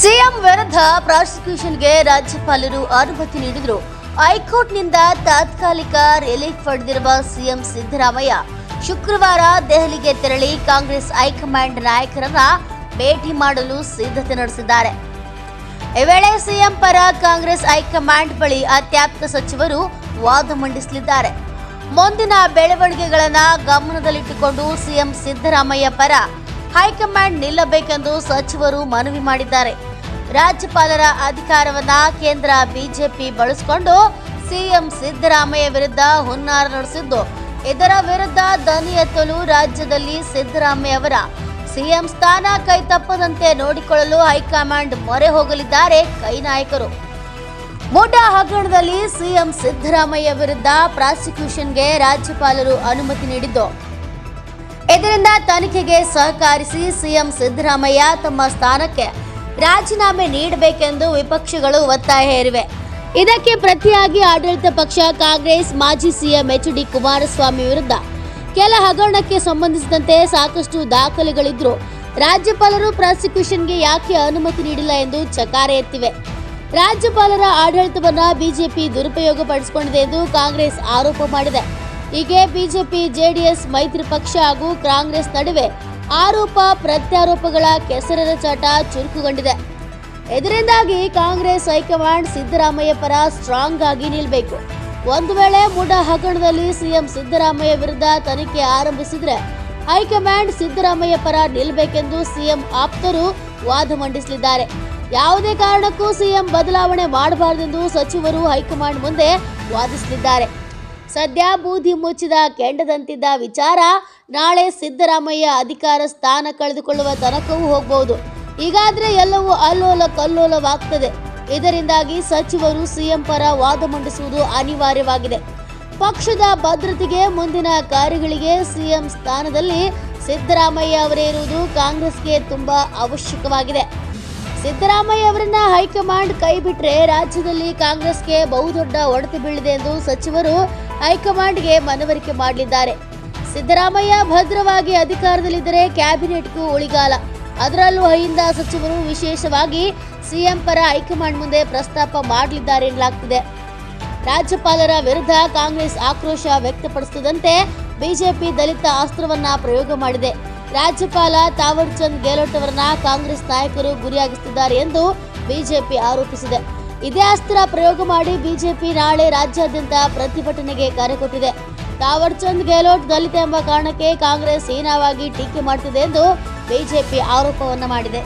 CM ವಿರುದ್ಧ ಪ್ರಾಸಿಕ್ಯೂಷನ್ಗೆ ರಾಜ್ಯಪಾಲರು ಅನುಮತಿ ನೀಡಿದ್ರು. ಹೈಕೋರ್ಟ್ನಿಂದ ತಾತ್ಕಾಲಿಕ ರಿಲೀಫ್ ಪಡೆದಿರುವ ಸಿಎಂ ಸಿದ್ದರಾಮಯ್ಯ ಶುಕ್ರವಾರ ದೆಹಲಿಗೆ ತೆರಳಿ ಕಾಂಗ್ರೆಸ್ ಹೈಕಮಾಂಡ್ ನಾಯಕರನ್ನ ಭೇಟಿ ಮಾಡಲು ಸಿದ್ಧತೆ ನಡೆಸಿದ್ದಾರೆ. ಈ ವೇಳೆ ಸಿಎಂ ಪರ ಕಾಂಗ್ರೆಸ್ ಹೈಕಮಾಂಡ್ ಬಳಿ ಅತ್ಯಾಪ್ತ ಸಚಿವರು ವಾದ ಮಂಡಿಸಲಿದ್ದಾರೆ. ಮುಂದಿನ ಬೆಳವಣಿಗೆಗಳನ್ನ ಗಮನದಲ್ಲಿಟ್ಟುಕೊಂಡು ಸಿಎಂ ಸಿದ್ದರಾಮಯ್ಯ ಪರ ಹೈಕಮಾಂಡ್ ನಿಲ್ಲಬೇಕೆಂದು ಸಚಿವರು ಮನವಿ ಮಾಡಿದ್ದಾರೆ. ರಾಜ್ಯಪಾಲರ ಅಧಿಕಾರವನ್ನ ಕೇಂದ್ರ ಬಿಜೆಪಿ ಬಳಸಿಕೊಂಡು ಸಿಎಂ ಸಿದ್ದರಾಮಯ್ಯ ವಿರುದ್ಧ ಹುನ್ನಾರ ನಡೆಸಿದ್ದು, ಇದರ ವಿರುದ್ಧ ದನಿ ಎತ್ತಲು ರಾಜ್ಯದಲ್ಲಿ ಸಿದ್ದರಾಮಯ್ಯ ಅವರ ಸಿಎಂ ಸ್ಥಾನ ಕೈ ತಪ್ಪದಂತೆ ನೋಡಿಕೊಳ್ಳಲು ಹೈಕಮಾಂಡ್ ಮೊರೆ ಹೋಗಲಿದ್ದಾರೆ ಕೈ ನಾಯಕರು. ಮೋಟಾ ಹಗರಣದಲ್ಲಿ ಸಿಎಂ ಸಿದ್ದರಾಮಯ್ಯ ವಿರುದ್ಧ ಪ್ರಾಸಿಕ್ಯೂಷನ್ಗೆ ರಾಜ್ಯಪಾಲರು ಅನುಮತಿ ನೀಡಿದ್ದು. ಇದರಿಂದ ತನಿಖೆಗೆ ಸಹಕರಿಸಿ ಸಿಎಂ ಸಿದ್ದರಾಮಯ್ಯ ತಮ್ಮ ಸ್ಥಾನಕ್ಕೆ ರಾಜೀನಾಮೆ ನೀಡಬೇಕೆಂದು ವಿಪಕ್ಷಗಳು ಒತ್ತಾಯ ಹೇರಿವೆ. ಇದಕ್ಕೆ ಪ್ರತಿಯಾಗಿ ಆಡಳಿತ ಪಕ್ಷ, ಕಾಂಗ್ರೆಸ್, ಮಾಜಿ ಸಿಎಂ ಎಚ್ ಡಿ ಕುಮಾರಸ್ವಾಮಿ ವಿರುದ್ಧ ಕೆಲ ಹಗರಣಕ್ಕೆ ಸಂಬಂಧಿಸಿದಂತೆ ಸಾಕಷ್ಟು ದಾಖಲೆಗಳಿದ್ರು. ರಾಜ್ಯಪಾಲರು ಪ್ರಾಸಿಕ್ಯೂಷನ್ಗೆ ಯಾಕೆ ಅನುಮತಿ ನೀಡಿಲ್ಲ ಎಂದು ಚಕಾರ ಎತ್ತಿವೆ. ರಾಜ್ಯಪಾಲರ ಆಡಳಿತವನ್ನ ಬಿಜೆಪಿ ದುರುಪಯೋಗ ಪಡಿಸಿಕೊಂಡಿದೆ ಎಂದು ಕಾಂಗ್ರೆಸ್ ಆರೋಪ ಮಾಡಿದೆ. ಹೀಗೆ ಬಿಜೆಪಿ, ಜೆಡಿಎಸ್, ಮೈತ್ರಿ ಪಕ್ಷ ಹಾಗೂ ಕಾಂಗ್ರೆಸ್ ನಡುವೆ ಆರೋಪ, ಪ್ರತ್ಯಾರೋಪಗಳ ಕೆಸರದ ಚಾಟ ಚುರುಕುಗೊಂಡಿದೆ. ಇದರಿಂದಾಗಿ ಕಾಂಗ್ರೆಸ್ ಹೈಕಮಾಂಡ್ ಸಿದ್ದರಾಮಯ್ಯ ಪರ ಸ್ಟ್ರಾಂಗ್ ಆಗಿ ನಿಲ್ಲಬೇಕು ಒಂದು ವೇಳೆ ಮುಡ ಹಗರಣದಲ್ಲಿ ಸಿಎಂ ಸಿದ್ದರಾಮಯ್ಯ ವಿರುದ್ಧ ತನಿಖೆ ಆರಂಭಿಸಿದ್ರೆ ಹೈಕಮಾಂಡ್ ಸಿದ್ದರಾಮಯ್ಯ ಪರ ನಿಲ್ಲಬೇಕೆಂದು ಸಿಎಂ ಆಪ್ತರು ವಾದ ಮಂಡಿಸಲಿದ್ದಾರೆ. ಯಾವುದೇ ಕಾರಣಕ್ಕೂ ಸಿಎಂ ಬದಲಾವಣೆ ಮಾಡಬಾರದೆಂದು ಸಚಿವರು ಹೈಕಮಾಂಡ್ ಮುಂದೆ ವಾದಿಸಲಿದ್ದಾರೆ. ಸದ್ಯ ಬೂದಿ ಮುಚ್ಚಿದ ಕೆಂಡದಂತಿದ್ದ ವಿಚಾರ ನಾಳೆ ಸಿದ್ದರಾಮಯ್ಯ ಅಧಿಕಾರ ಸ್ಥಾನ ಕಳೆದುಕೊಳ್ಳುವ ತನಕವೂ ಹೋಗಬಹುದು ಹೀಗಾದ್ರೆ ಎಲ್ಲವೂ ಅಲ್ಲೋಲ ಕಲ್ಲೋಲವಾಗ್ತದೆ. ಇದರಿಂದಾಗಿ ಸಚಿವರು ಸಿಎಂ ಪರ ವಾದ ಮಂಡಿಸುವುದು ಅನಿವಾರ್ಯವಾಗಿದೆ. ಪಕ್ಷದ ಭದ್ರತೆಗೆ ಮುಂದಿನ ಕಾರ್ಯಗಳಿಗೆ ಸಿಎಂ ಸ್ಥಾನದಲ್ಲಿ ಸಿದ್ದರಾಮಯ್ಯ ಅವರೇ ಇರುವುದು ಕಾಂಗ್ರೆಸ್ಗೆ ತುಂಬಾ ಅವಶ್ಯಕವಾಗಿದೆ. ಸಿದ್ದರಾಮಯ್ಯ ಅವರನ್ನ ಹೈಕಮಾಂಡ್ ಕೈ ಬಿಟ್ರೆ ರಾಜ್ಯದಲ್ಲಿ ಕಾಂಗ್ರೆಸ್ಗೆ ಬಹುದೊಡ್ಡ ಹೊಡೆತ ಬೀಳಿದೆ ಎಂದು ಸಚಿವರು ಹೈಕಮಾಂಡ್ಗೆ ಮನವರಿಕೆ ಮಾಡಲಿದ್ದಾರೆ ಸಿದ್ದರಾಮಯ್ಯ ಭದ್ರವಾಗಿ ಅಧಿಕಾರದಲ್ಲಿದ್ದರೆ ಕ್ಯಾಬಿನೆಟ್ಗೂ ಉಳಿಗಾಲ. ಅದರಲ್ಲೂ ಅಹಿಂದ ಸಚಿವರು ವಿಶೇಷವಾಗಿ ಸಿಎಂ ಪರ ಹೈಕಮಾಂಡ್ ಮುಂದೆ ಪ್ರಸ್ತಾಪ ಮಾಡಲಿದ್ದಾರೆ ಎನ್ನಲಾಗ್ತಿದೆ. ರಾಜ್ಯಪಾಲರ ವಿರುದ್ಧ ಕಾಂಗ್ರೆಸ್ ಆಕ್ರೋಶ ವ್ಯಕ್ತಪಡಿಸುತ್ತಿದ್ದಂತೆ ಬಿಜೆಪಿ ದಲಿತ ಅಸ್ತ್ರವನ್ನ ಪ್ರಯೋಗ ಮಾಡಿದೆ. ರಾಜ್ಯಪಾಲ ತಾವರ್ ಚಂದ್ ಗೆಹ್ಲೋಟ್ ಅವರನ್ನ ಕಾಂಗ್ರೆಸ್ ನಾಯಕರು ಗುರಿಯಾಗಿಸುತ್ತಿದ್ದಾರೆ ಎಂದು ಬಿಜೆಪಿ ಆರೋಪಿಸಿದೆ. ಇದೇ ಅಸ್ತ್ರ ಪ್ರಯೋಗ ಮಾಡಿ ಬಿಜೆಪಿ ನಾಳೆ ರಾಜ್ಯಾದ್ಯಂತ ಪ್ರತಿಭಟನೆಗೆ ಕರೆ ಕೊಟ್ಟಿದೆ. ತಾವರ್ ಚಂದ್ ಗೆಹ್ಲೋಟ್ ದಲಿತ ಎಂಬ ಕಾರಣಕ್ಕೆ ಕಾಂಗ್ರೆಸ್ ಹೀನವಾಗಿ ಟೀಕೆ ಮಾಡುತ್ತಿದೆ ಎಂದು ಬಿಜೆಪಿ ಆರೋಪವನ್ನು ಮಾಡಿದೆ.